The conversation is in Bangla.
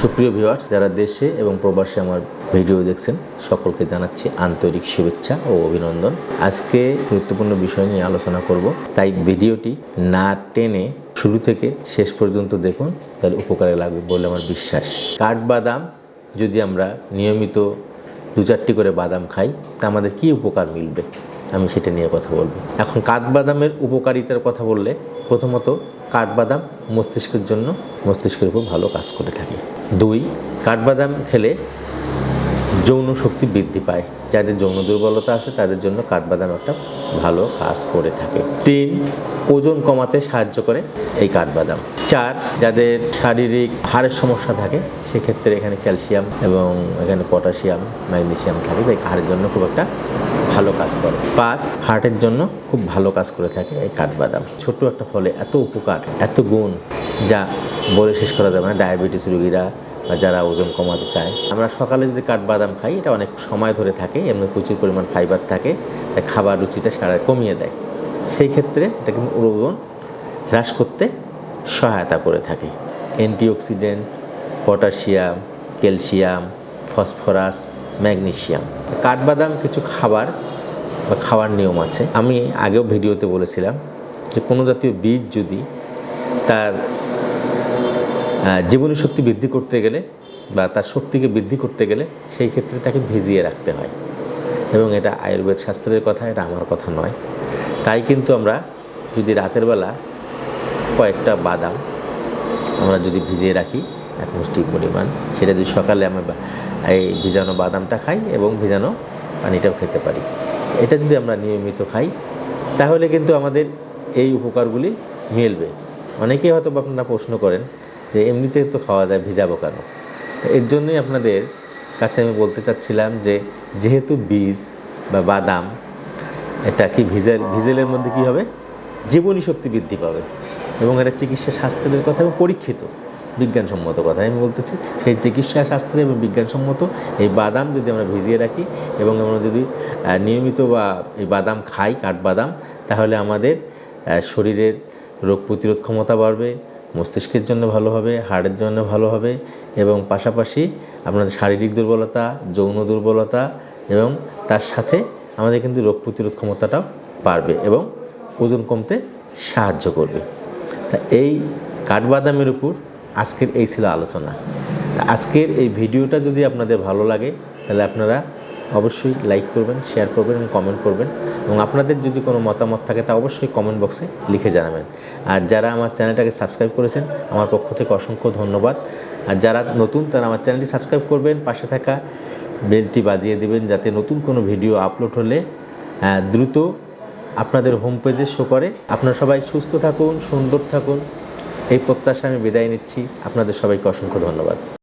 সুপ্রিয় ভিউয়ার্স যারা দেশে এবং প্রবাসে আমার ভিডিও দেখছেন, সকলকে জানাচ্ছি আন্তরিক শুভেচ্ছা ও অভিনন্দন। আজকে গুরুত্বপূর্ণ বিষয় নিয়ে আলোচনা করব। তাই ভিডিওটি না টেনে শুরু থেকে শেষ পর্যন্ত দেখুন, তাহলে উপকারে লাগবে বলে আমার বিশ্বাস। কাঠবাদাম যদি আমরা নিয়মিত দু চারটি করে বাদাম খাই, তা আমাদের কী উপকার মিলবে? আমি সেটা নিয়ে কথা বলব। এখন কাঠবাদামের উপকারিতার কথা বললে প্রথমত কাঠবাদাম মস্তিষ্কের জন্য মস্তিষ্কের উপর ভালো কাজ করে থাকে। দুই, কাঠবাদাম খেলে যৌন শক্তি বৃদ্ধি পায়। যাদের যৌন দুর্বলতা আছে, তাদের জন্য কাঠবাদাম একটা ভালো কাজ করে থাকে। তিন, ওজন কমাতে সাহায্য করে এই কাঠবাদাম। চার, যাদের শারীরিক হাড়ের সমস্যা থাকে, সেক্ষেত্রে এখানে ক্যালসিয়াম এবং এখানে পটাশিয়াম ম্যাগনেশিয়াম থাকে তাই হাড়ের জন্য খুব একটা ভালো কাজ করে। পাঁচ, হার্টের জন্য খুব ভালো কাজ করে থাকে এই কাঠবাদাম। ছোট্ট একটা ফলে এত উপকার, এত গুণ, যা বলে শেষ করা যাবে না। ডায়াবেটিস রোগীরা বা যারা ওজন কমাতে চায়। আমরা সকালে যদি কাঠবাদাম খাই, এটা অনেক সময় ধরে থাকে, এমনি প্রচুর পরিমাণ ফাইবার থাকে, তাই খাবার রুচিটা সারা কমিয়ে দেয়। সেই ক্ষেত্রে এটা কিন্তু ওজন হ্রাস করতে সহায়তা করে থাকে। Antioxidant potassium calcium phosphorus magnesium কাঠবাদাম কিছু খাবার বা খাওয়ার নিয়ম আছে। আমি আগেও ভিডিওতে বলেছিলাম যে কোনো জাতীয় বীজ যদি তার জীবনী শক্তি বৃদ্ধি করতে গেলে বা তার শক্তিকে বৃদ্ধি করতে গেলে সেই ক্ষেত্রে তাকে ভিজিয়ে রাখতে হয়। এবং এটা আয়ুর্বেদ শাস্ত্রের কথা, এটা আমার কথা নয়। তাই কিন্তু আমরা যদি রাতের বেলা কয়েকটা বাদাম আমরা যদি ভিজিয়ে রাখি, এক মুষ্টি পরিমাণ, সেটা যদি সকালে আমরা এই ভিজানো বাদামটা খাই এবং ভিজানো পানিটাও খেতে পারি। এটা যদি আমরা নিয়মিত খাই, তাহলে কিন্তু আমাদের এই উপকারগুলি মিলবে। অনেকেই হয়তো আপনারা প্রশ্ন করেন যে এমনিতে তো খাওয়া যায়, ভিজাবো কেন? এর জন্যই আপনাদের কাছে আমি বলতে চাচ্ছিলাম যে, যেহেতু বীজ বা বাদাম, এটা কি ভিজেল ভিজেলের মধ্যে কি হবে? জীবনী শক্তি বৃদ্ধি পাবে এবং এটা চিকিৎসা শাস্ত্রের কথা এবং পরীক্ষিত, বিজ্ঞানসম্মত কথা। আমি বলতেছি, সেই চিকিৎসা শাস্ত্রে এবং বিজ্ঞানসম্মত এই বাদাম যদি আমরা ভিজিয়ে রাখি এবং আমরা যদি নিয়মিত বা এই বাদাম খাই কাঠবাদাম তাহলে আমাদের শরীরের রোগ প্রতিরোধ ক্ষমতা বাড়বে মস্তিষ্কের জন্য ভালো হবে, হাড়ের জন্য ভালো হবে এবং পাশাপাশি আপনাদের শারীরিক দুর্বলতা, যৌন দুর্বলতা এবং তার সাথে আমাদের কিন্তু রোগ প্রতিরোধ ক্ষমতাটাও বাড়বে এবং ওজন কমতে সাহায্য করবে। তা এই কাঠবাদামের উপর আজকের এই ছিল আলোচনা। তা আজকের এই ভিডিওটা যদি আপনাদের ভালো লাগে, তাহলে আপনারা অবশ্যই লাইক করবেন শেয়ার করবেন এবং কমেন্ট করবেন। এবং আপনাদের যদি কোনো মতামত থাকে তা অবশ্যই কমেন্ট বক্সে লিখে জানাবেন। আর যারা আমার চ্যানেলটাকে সাবস্ক্রাইব করেছেন, আমার পক্ষ থেকে অসংখ্য ধন্যবাদ। আর যারা নতুন, তারা আমার চ্যানেলটি সাবস্ক্রাইব করবেন, পাশে থাকা বেলটি বাজিয়ে দেবেন যাতে নতুন কোনো ভিডিও আপলোড হলে দ্রুত আপনাদের হোম পেজে শো করে। আপনারা সবাই সুস্থ থাকুন, সুন্দর থাকুন। এই প্রত্যাশা আমি বিদায় নিচ্ছি। আপনাদের সবাইকে অসংখ্য ধন্যবাদ।